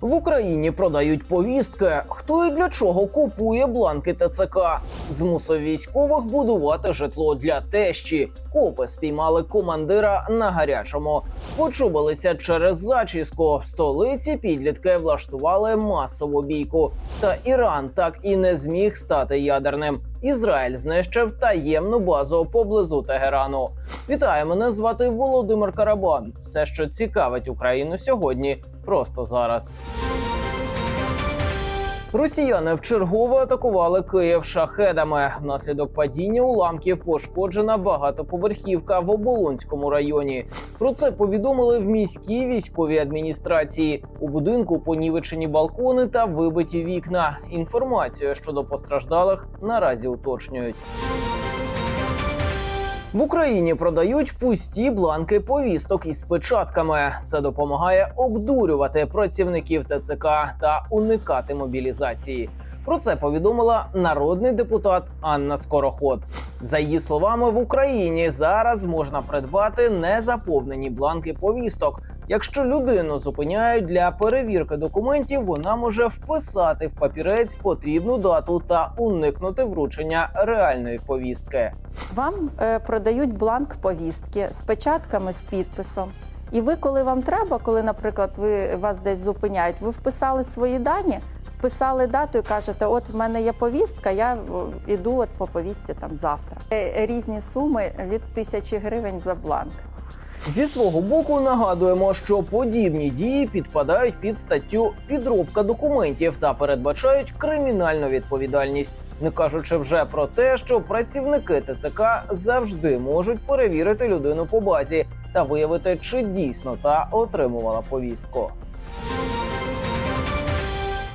В Україні продають повістки. Хто і для чого купує бланки ТЦК? Змусив військових будувати житло для тещі. Копи спіймали командира на гарячому. Почубилися через зачіску. В столиці підлітки влаштували масову бійку. Та Іран так і не зміг стати ядерним. Ізраїль знищив таємну базу поблизу Тегерану. Вітаю, мене звати Володимир Карабан. Все, що цікавить Україну сьогодні, просто зараз. Росіяни вчергово атакували Київ шахедами. Внаслідок падіння уламків пошкоджена багатоповерхівка в Оболонському районі. Про це повідомили в міській військовій адміністрації. У будинку понівечені балкони та вибиті вікна. Інформацію щодо постраждалих наразі уточнюють. В Україні продають пусті бланки повісток із печатками. Це допомагає обдурювати працівників ТЦК та уникати мобілізації. Про це повідомила народний депутат Анна Скороход. За її словами, в Україні зараз можна придбати незаповнені бланки повісток. Якщо людину зупиняють для перевірки документів, вона може вписати в папірець потрібну дату та уникнути вручення реальної повістки. Вам е, продають бланк повістки з печатками з підписом. І ви, коли вам треба, коли, наприклад, ви вас десь зупиняють, ви вписали свої дані, вписали дату і кажете, от в мене є повістка, я іду от по повістці там завтра. Е, Різні суми від тисячі гривень за бланк. Зі свого боку нагадуємо, що подібні дії підпадають під статтю підробка документів та передбачають кримінальну відповідальність, не кажучи вже про те, що працівники ТЦК завжди можуть перевірити людину по базі та виявити, чи дійсно та отримувала повістку.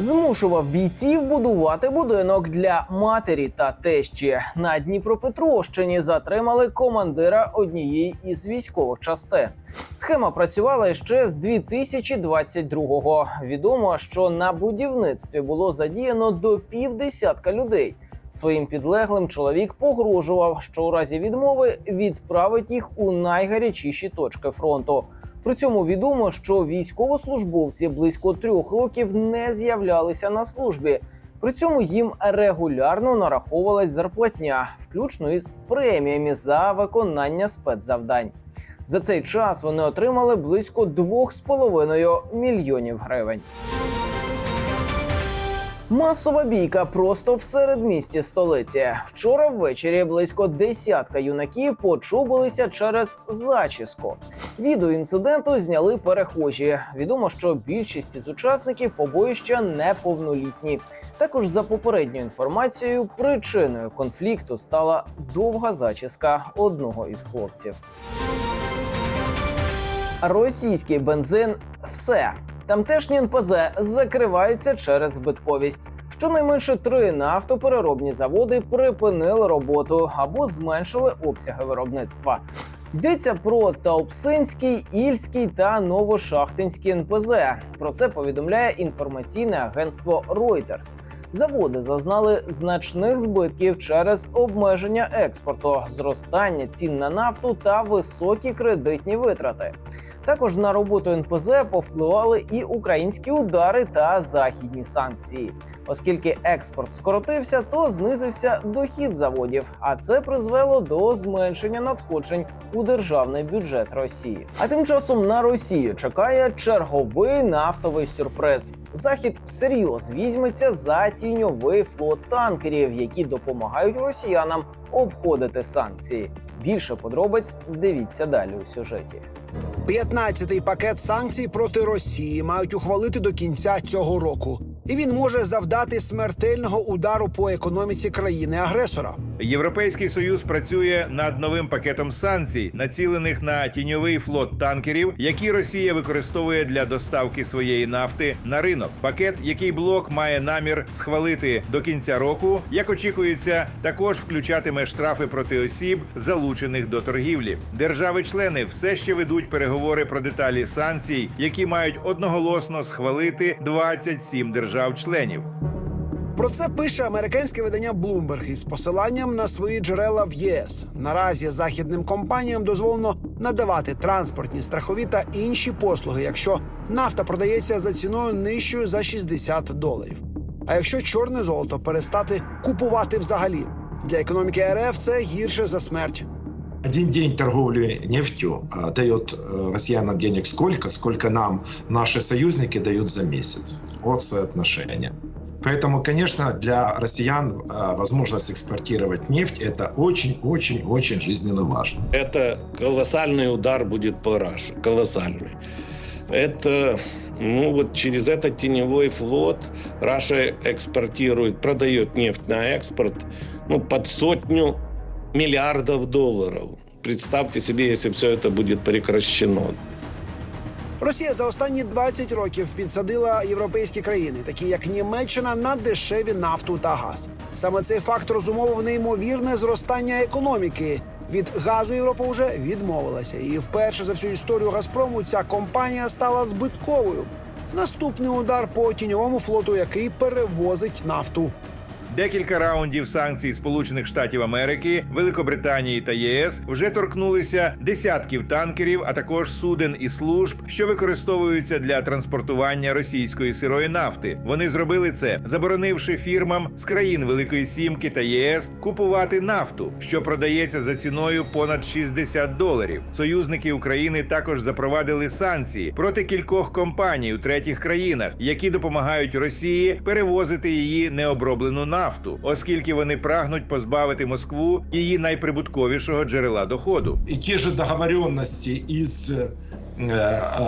Змушував бійців будувати будинок для матері та тещі. На Дніпропетровщині затримали командира однієї із військових частин. Схема працювала ще з 2022-го. Відомо, що на будівництві було задіяно до півдесятка людей. Своїм підлеглим чоловік погрожував, що у разі відмови відправить їх у найгарячіші точки фронту. При цьому відомо, що військовослужбовці близько трьох років не з'являлися на службі. При цьому їм регулярно нараховувалась зарплатня, включно із преміями за виконання спецзавдань. За цей час вони отримали близько 2,5 мільйонів гривень. Масова бійка просто в середмісті столиці. Вчора ввечері близько десятка юнаків почубилися через зачіску. Відео інциденту зняли перехожі. Відомо, що більшість із учасників побоїща неповнолітні. Також за попередньою інформацією, причиною конфлікту стала довга зачіска одного із хлопців. Російський бензин все. Тамтешні НПЗ закриваються через збитковість. Щонайменше три нафтопереробні заводи припинили роботу або зменшили обсяги виробництва. Йдеться про Таупсинський, Ільський та Новошахтинський НПЗ. Про це повідомляє інформаційне агентство Reuters. Заводи зазнали значних збитків через обмеження експорту, зростання цін на нафту та високі кредитні витрати. Також на роботу НПЗ повпливали і українські удари та західні санкції. Оскільки експорт скоротився, то знизився дохід заводів, а це призвело до зменшення надходжень у державний бюджет Росії. А тим часом на Росію чекає черговий нафтовий сюрприз. Захід всерйоз візьметься за тіньовий флот танкерів, які допомагають росіянам обходити санкції. Більше подробиць дивіться далі у сюжеті. 15-й пакет санкцій проти Росії мають ухвалити до кінця цього року, і він може завдати смертельного удару по економіці країни-агресора. Європейський союз працює над новим пакетом санкцій, націлених на тіньовий флот танкерів, які Росія використовує для доставки своєї нафти на ринок. Пакет, який блок має намір схвалити до кінця року, як очікується, також включатиме штрафи проти осіб, залучених до торгівлі. Держави-члени все ще ведуть переговори про деталі санкцій, які мають одноголосно схвалити 27 держав-членів. Про це пише американське видання Bloomberg із посиланням на свої джерела в ЄС. Наразі західним компаніям дозволено надавати транспортні, страхові та інші послуги, якщо нафта продається за ціною нижчою за 60 доларів. А якщо чорне золото перестати купувати взагалі, для економіки РФ це гірше за смерть. Один день торговли нефтью дает э, россиянам денег сколько, сколько нам наши союзники дают за месяц. Вот соотношение. Поэтому, конечно, для россиян а, возможность экспортировать нефть это очень-очень-очень жизненно важно. Это колоссальный удар будет по Раше, колоссальный. Это, ну вот через этот теневой флот Раша экспортирует, продает нефть на экспорт, ну под сотню миллиардов долларов. Представьте себе, если все это будет прекращено. Росія за останні 20 років підсадила європейські країни, такі як Німеччина, на дешеві нафту та газ. Саме цей факт розумовив неймовірне зростання економіки. Від газу Європа вже відмовилася, і вперше за всю історію Газпрому ця компанія стала збитковою. Наступний удар по тіньовому флоту, який перевозить нафту. Декілька раундів санкцій Сполучених Штатів Америки, Великобританії та ЄС вже торкнулися десятків танкерів, а також суден і служб, що використовуються для транспортування російської сирої нафти. Вони зробили це, заборонивши фірмам з країн Великої Сімки та ЄС купувати нафту, що продається за ціною понад 60 доларів. Союзники України також запровадили санкції проти кількох компаній у третіх країнах, які допомагають Росії перевозити її необроблену нафту, оскільки вони прагнуть позбавити Москву її найприбутковішого джерела доходу. И те же договоренности из э,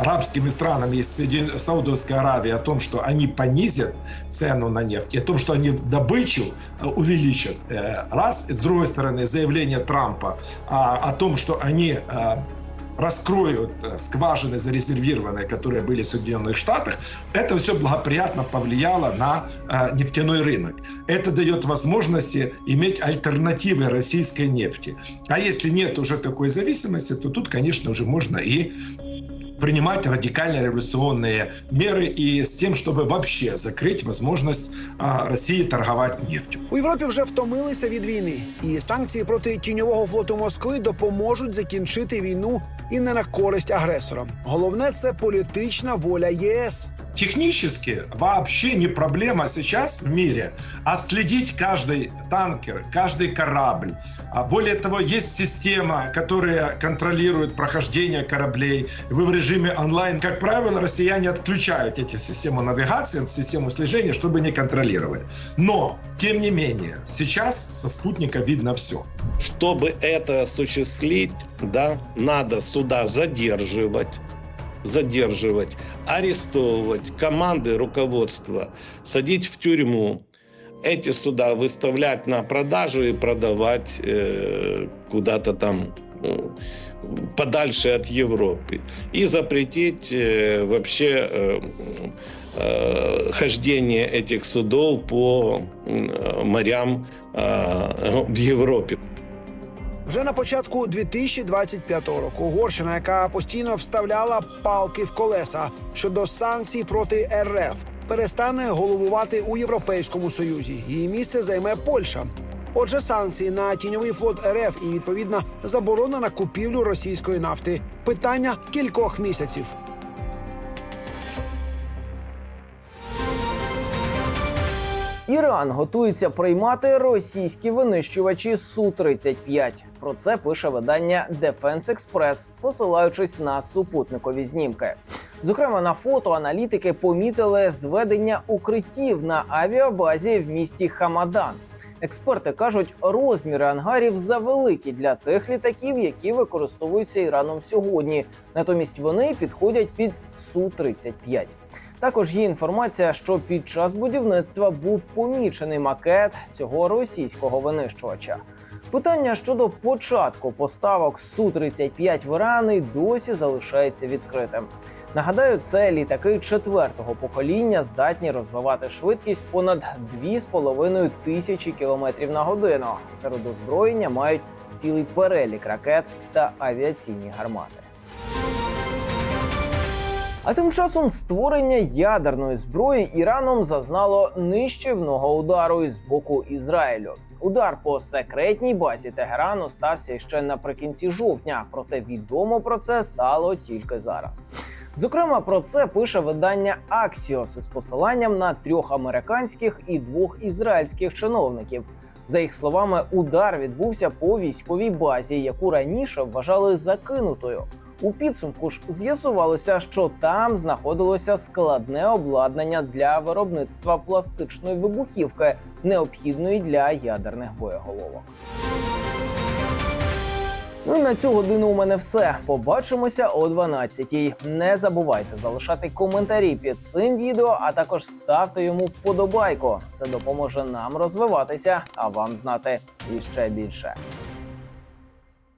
арабскими странами из Соедин- Саудовской Аравии о том, что они понизят цену на нефть, и о том, что они добычу э, увеличат. Э, Раз, с другой стороны, заявление Трампа а, о том, что они э, раскроют э, скважины зарезервированные, которые были в Соединенных Штатах, это все благоприятно повлияло на э, нефтяной рынок. Это дает возможности иметь альтернативы российской нефти. А если нет уже такой зависимости, то тут, конечно, уже можно и принимать радикально революционные меры и с тем, чтобы вообще закрыть возможность а, России торговать нефтью. У Європі вже втомилися від війни, і санкції проти тіньового флоту Москви допоможуть закінчити війну і не на користь агресорам. Головне це політична воля ЄС. Технически вообще не проблема сейчас в мире отследить каждый танкер, каждый корабль. А более того, есть система, которая контролирует прохождение кораблей. Вы в режиме онлайн, как правило, россияне отключают эти системы навигации, систему слежения, чтобы не контролировали. Но, тем не менее, сейчас со спутника видно все. Чтобы это осуществить, да, надо суда задерживать, задерживать, арестовывать, команды руководства садить в тюрьму, эти суда выставлять на продажу и продавать э, куда-то там э, подальше от Европы и запретить э, вообще э, э, хождение этих судов по морям э, в Европе. Вже на початку 2025 року Угорщина, яка постійно вставляла палки в колеса щодо санкцій проти РФ, перестане головувати у Європейському Союзі. Її місце займе Польща. Отже, санкції на тіньовий флот РФ і відповідна заборона на купівлю російської нафти. Питання кількох місяців. Іран готується приймати російські винищувачі су 35 Про це пише видання Defense Express, посилаючись на супутникові знімки. Зокрема, на фото аналітики помітили зведення укриттів на авіабазі в місті Хамадан. Експерти кажуть, розміри ангарів завеликі для тих літаків, які використовуються Іраном сьогодні. Натомість вони підходять під су 35 також є інформація, що під час будівництва був помічений макет цього російського винищувача. Питання щодо початку поставок су 35 в Іран і досі залишається відкритим. Нагадаю, це літаки четвертого покоління здатні розвивати швидкість понад 2,5 тисячі кілометрів на годину. Серед озброєння мають цілий перелік ракет та авіаційні гармати. А тим часом створення ядерної зброї Іраном зазнало нищівного удару із боку Ізраїлю. Удар по секретній базі Тегерану стався ще наприкінці жовтня, проте відомо про це стало тільки зараз. Зокрема, про це пише видання Axios із посиланням на трьох американських і двох ізраїльських чиновників. За їх словами, удар відбувся по військовій базі, яку раніше вважали закинутою. У підсумку ж з'ясувалося, що там знаходилося складне обладнання для виробництва пластичної вибухівки, необхідної для ядерних боєголовок. Ну і на цю годину у мене все. Побачимося о 12-й. Не забувайте залишати коментарі під цим відео, а також ставте йому вподобайку. Це допоможе нам розвиватися, а вам знати іще більше.